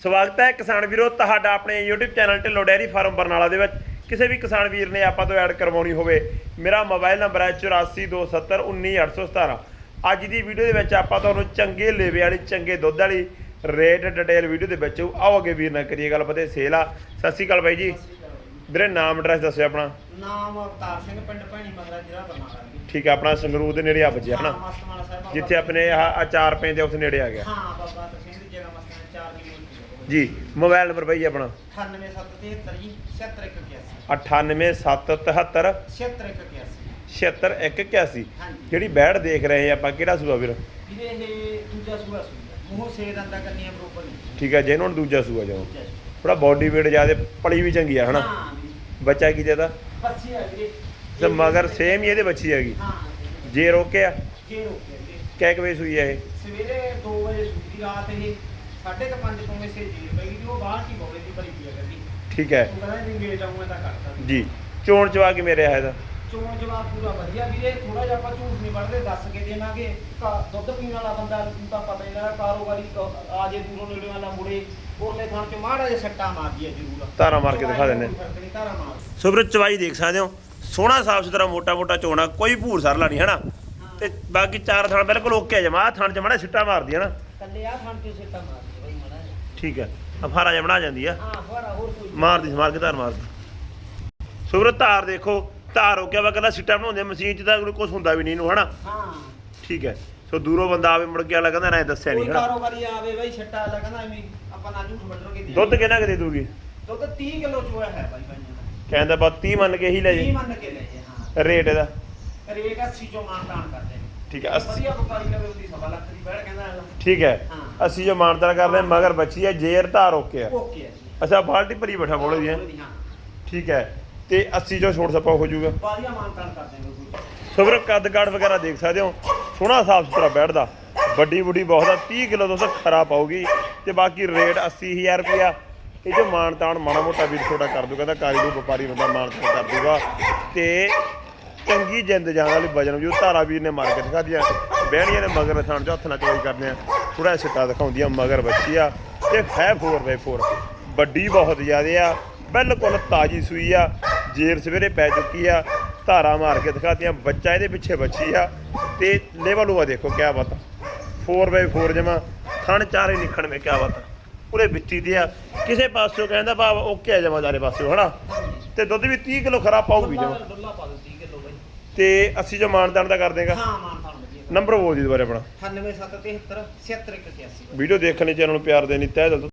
ਸਵਾਗਤ ਹੈ ਕਿਸਾਨ ਵੀਰੋ ਤੁਹਾਡਾ ਆਪਣੇ YouTube channel Dhillon dairy farm Barnala ਦੇ ਵਿੱਚ। ਕਿਸੇ ਵੀ ਕਿਸਾਨ ਵੀਰ ਨੇ ਆਪਾਂ ਤੋਂ ਐਡ ਕਰਵਾਉਣੀ ਹੋਵੇ ਮੇਰਾ ਮੋਬਾਈਲ ਨੰਬਰ ਹੈ 8427191817 ਅੱਜ ਦੀ ਵੀਡੀਓ ਦੇ ਵਿੱਚ ਆਪਾਂ ਤੁਹਾਨੂੰ ਚੰਗੇ ਲੇਵੇ ਵਾਲੀ ਚੰਗੇ ਦੁੱਧ ਵਾਲੀ ਰੇਟ ਡਿਟੇਲ ਵੀਡੀਓ ਦੇ ਵਿੱਚ ਆਓ ਅੱਗੇ ਵੀਰ ਨਾਲ ਕਰੀਏ ਗੱਲ ਪਤੇ ਸੇਲ ਆ। ਸਤਿ ਸ਼੍ਰੀ ਅਕਾਲ ਬਾਈ ਜੀ। ਵੀਰੇ ਨਾਮ ਐਡਰੈਸ ਦੱਸਿਓ ਆਪਣਾ। ਨਾਮ ਅਵਤਾਰ ਸਿੰਘ ਪਿੰਡ ਭੈਣੀ ਮਗਰਾ ਜ਼ਿਲ੍ਹਾ ਬਰਨਾਲਾ ਠੀਕ ਹੈ ਆਪਣਾ ਸੰਗਰੂਰ ਦੇ ਨੇੜੇ ਆ ਵੱਜਿਆ ਹਨਾ ਜਿੱਥੇ ਆਪਣੇ ਆਹ ਅਚਾਰ ਪੈਂਦੇ ਆ, ਉਸ ਨੇੜੇ ਆ ਗਿਆ। ਹਾਂ ਬਾਬਾ ਤਸੀਮ ਦੀ ਜਗ੍ਹਾ ਮਸਤਮਾਲਾ 4 ਕਿਲੋਮੀਟਰ ਜੀ ਮੋਬਾਈਲ ਨੰਬਰ ਬਾਈ ਜੀ ਆਪਣਾ। 98773 ਜੀ 76181 98773 76181 76181 ਹਾਂਜੀ। ਜਿਹੜੀ ਬੈੜ ਦੇਖ ਰਹੇ ਆਪਾਂ ਕਿਹੜਾ ਸੂਆ ਵੀਰ? ਵੀਰੇ ਇਹ ਦੂਜਾ ਸੂਆ ਸੂਆ ਮੂੰਹ ਸੇ ਦੰਦਾ ਕੰਨੀਆਂ ਬਰੋਬਰ ਨਹੀਂ ਠੀਕ ਹੈ ਜੇ ਇਹਨਾਂ ਨੂੰ ਦੂਜਾ ਸੂਆ ਜਾਓ। ਦੂਜਾ ਸੂਆ। ਥੋੜਾ ਬਾਡੀ weight ਜ਼ਿਆਦਾ ਪਲੀ ਵੀ ਚੰਗੀ ਆ ਹਨਾ? ਹਾਂ ਵੀਰੇ। ਬੱਚਾ ਕੀ ਦੇਦਾ ਆ ਵੀਰੇ। ਤੇ ਮਗਰ ਸੇਮ ਹੀ ਇਹਦੇ ਬੱਚੀ ਹੈਗੀ। ਹਾਂ। ਜੇ ਰੋਕਿਆ? ਜੇ ਰੋਕਿਆ ਵੀਰੇ। ਕਿਹ ਕੁ ਵਜੇ ਸੂਈ ਹੈ ਇਹ? ਸਵੇਰੇ 2 ਵਜੇ ਸੁੱਤੀ ਰਾਤ ਇਹ। 5:30 ਤੋਂ ਮੇਸੇ ਜੀ ਪਈ ਦੀ ਉਹ ਬਾਹਰ ਕੀ ਬੋਲੇ ਦੀ ਭਰੀ ਪਈ ਗੱਡੀ। ਠੀਕ ਹੈ। ਉਹ ਕਹਿੰਦਾ ਵੀ ਲੇਟ ਆਉਂਗਾ ਤਾਂ ਕਰਦਾ ਜੀ ਚੋਣ ਚਵਾ ਕੇ ਮੇਰੇ ਆਇਆ ਦਾ ਚੋਣ ਜਵਾਬ ਪੂਰਾ ਵਧੀਆ ਵੀਰੇ ਥੋੜਾ ਜਿਹਾ ਆਪਾਂ ਝੂਠ ਨਹੀਂ ਵੜਦੇ ਦੱਸ ਕੇ ਦੇਵਾਂਗੇ। ਕਾ- ਦੁੱਧ ਪੀਣ ਵਾਲਾ ਬੰਦਾ ਨੂੰ ਤਾਂ ਪਤਾ ਹੀ ਨਾ ਕਾਰੋਬਾਰੀ ਕ- ਆ ਜੇ ਦੂਰੋਂ ਨੇੜੇ ਵਾਲਾ ਮੁੜੇ ਉਰਲੇ ਥਾਂ ਚ ਮਾੜਾ ਜਿਹਾ ਸੱਟਾ ਮਾਰਦੀ ਹੈ ਜ਼ਰੂਰ। ਧਾਰਾ ਮਾਰ ਕੇ ਦਿਖਾ ਦਿੰਦੇ। ਮਾਰ। ਸੋ ਵੀਰ ਚਵਾਈ ਦੇਖ ਸਕਦੇ ਹੋ। ਸੋਹਣਾ ਸਾਫ਼ ਸੁਥਰਾ ਮੋਟਾ ਮੋਟਾ ਚੋਣਾ ਕੋਈ ਭੂਰ ਸਰਲਾ ਨਹੀਂ ਹਨਾ? ਤੇ ਬਾਕੀ ਚਾਰ ਥਣ ਬਿਲਕੁਲ ਓਕੇ ਆ ਜਮਾ। ਥਣ ਚ ਮਾੜਾ ਸਿੱਟਾ ਮਾਰਦੀ ਹੈ ਨਾ। ਕੱਲੇ ਆ ਥਾਂ ਤੇ ਸੱਟਾ ਜਿਹਾ। ਠੀਕ ਹੈ। ਅਫਾਰਾ ਜਿਹਾ ਬਣਾ ਜਾਂਦੀ ਆ। ਹਾਂ ਹੋਰਾ ਹੋਰ ਕੋਈ ਮਾਰਦੀ ਮਾਰ ਕੇ ਧਾਰ ਮਾਰਦੀ। ਦੇਖੋ। ਧਾਰ ਹੋ ਗਿਆ ਵਾ ਕਹਿੰਦਾ ਸਿੱਟਾ ਬਣਾਉਂਦੇ ਮਸ਼ੀਨ ਚ ਤਾਂ ਕੁਝ ਹੁੰਦਾ ਵੀ ਨਹੀਂ ਇਹਨੂੰ ਹਨਾ? ਹਾਂ। ਠੀਕ ਹੈ। ਸੋ ਦੂਰੋਂ ਬੰਦਾ ਆਵੇ ਮੁੜ ਕੇ ਵਾਲਾ ਕਹਿੰਦਾ ਨਾ ਦੱਸਿਆ ਨਹੀਂ ਹਨਾ? ਕਾਰੋਬਾਰੀ ਆਵੇ ਬਈ ਸੱਟਾ ਵਾਲਾ ਕਹਿੰਦਾ ਐਵੇਂ ਆਪਾਂ ਨਾ ਝੂਠ ਵੱਢਣਗੇ ਦੇ ਦੁੱਧ ਕਿੰਨਾ ਕੁ ਦੇ ਦੂਗੀ? ਦੁੱਧ 30 ਕਿਲੋ ਚੋਇਆ ਹੈ ਬਾਈ ਬਾਈ ਕਹਿੰਦਾ ਬਾ 30 ਮੰਨ ਕੇ ਹੀ ਲੈ 30 ਜੀ ਮੰਨ ਕੇ ਲੈ ਜੇ ਹਾਂ। ਰੇਟ ਇਹਦਾ। ਰੇਟ 80 ਚੋਂ ਮਾਨਦਾਨ ਕਰਦੇ ਠੀਕ ਹੈ 80 ਵਧੀਆ ਵਪਾਰੀ ਲਵੇ ਉਹਦੀ ਸਵਾ ਲੱਖ ਦੀ ਬੈਠ ਕਹਿੰਦਾ ਅਗਲਾ। ਠੀਕ ਹੈ ਹਾਂ। ਅਸੀਂ ਜੋ ਮਾਨਤਾਰ ਕਰਦੇ ਹਾਂ, ਮਗਰ ਬੱਚੀ ਹੈ ਜੇਰ ਧਾਰ ਓਕੇ ਓਕੇ ਹੈ ਜੀ। ਅੱਛਾ ਬਾਲਟੀ ਭਰੀ ਬੈਠਾ ਬੋਲੇ ਹੈ ਹਾਂ। ਠੀਕ ਹੈ ਤੇ 80 ਜੋ ਛੋੜ ਸਪਾ ਹੋ ਜਾਊਗਾ। ਵਧੀਆ ਮਾਨਦਾਨ ਕਰਦੇ ਨੇ ਕੋਈ ਸੋ ਵੀਰੋ ਕੱਦ ਕਾਠ ਵਗੈਰਾ ਦੇਖ ਸਕਦੇ ਹੋ। ਸੋਹਣਾ ਸਾਫ਼ ਸੁਥਰਾ ਬੈਠਦਾ ਵੱਡੀ ਬੁੱਢੀ ਬਹੁਤ ਆ 30 ਕਿਲੋ ਤੋਂ ਖਰਾ ਪਾਊਗੀ। ਤੇ ਬਾਕੀ ਰੇਟ 80000 ਰੁਪਇਆ ਇਹ ਜੋ ਮਾਨਤਾਨ ਮਾੜਾ ਮੋਟਾ ਵੀਰ ਛੋਟਾ ਕਰ ਦੂ ਕਹਿੰਦਾ ਕਾਰੀ ਨੂੰ ਵਪਾਰੀ ਬੰਦਾ ਮਾਨਤਾਨ ਕਰ ਦੂਗਾ ਤੇ ਚੰਗੀ ਜਿੰਦ ਜਾਣ ਵਾਲੀ ਵਜਨ ਜੋ ਧਾਰਾ ਵੀਰ ਨੇ ਮਾਰ ਕੇ ਦਿਖਾਦੀਆਂ ਬਹਿਣੀਆਂ ਨੇ ਮਗਰ ਥਾਣ ਚ ਹੱਥ ਨਾਲ ਚੋਈ ਕਰਦੇ ਆ ਥੋੜਾ ਸਿੱਟਾ ਦਿਖਾਉਂਦੀਆਂ ਮਗਰ ਬੱਚੀ ਆ। ਤੇ ਹੈ 4x4 ਵੱਡੀ ਬਹੁਤ ਜ਼ਿਆਦੇ ਆ। ਬਿਲਕੁਲ ਤਾਜੀ ਸੂਈ ਆ। ਜੇਰ ਸਵੇਰੇ ਪੈ ਚੁੱਕੀ ਆ। ਧਾਰਾ ਮਾਰ ਕੇ ਦਿਖਾਤੀਆਂ ਬੱਚਾ ਇਹਦੇ ਪਿੱਛੇ ਬੱਚੀ ਆ। ਤੇ ਲੈਵਲ ਉਹ ਦੇਖੋ, ਕਿਆ ਬਾਤ 4x4 ਜਮਾ। ਥਣ ਚਾਰੇ ਨਿਖਣ ਮੇ ਕਿਆ ਬਾਤ ਪੂਰੇ ਵਿੱਚੀ ਦੀ ਆ। ਕਿਸੇ ਪਾਸਿਓਂ ਕਹਿੰਦਾ ਭਾਵ ਓਕੇ ਆ ਜਮਾ ਚਾਰੇ ਪਾਸਿਓਂ, ਹਨਾ? ਤੇ ਦੁੱਧ ਵੀ 30 ਕਿਲੋ ਖਰਾ ਪਾਊਗੀ ਜਮਾ। ਤੇ 80 ਜੋ ਮਾਨਦਾਨ ਦਾ ਕਰ ਦੇਗਾ। ਹਾਂ ਮਾਨਦਾਨ ਵਧੀਆ ਨੰਬਰ ਬੋਲ ਦੀ ਦੁਬਾਰੇ ਆਪਣਾ। 9773 76181 ਵੀਡੀਓ ਦੇਖਣ ਲਈ ਚੈਨਲ ਨੂੰ ਪਿਆਰ ਦੇਣੀ ਤਹਿ ਦਿਲ ਤੋਂ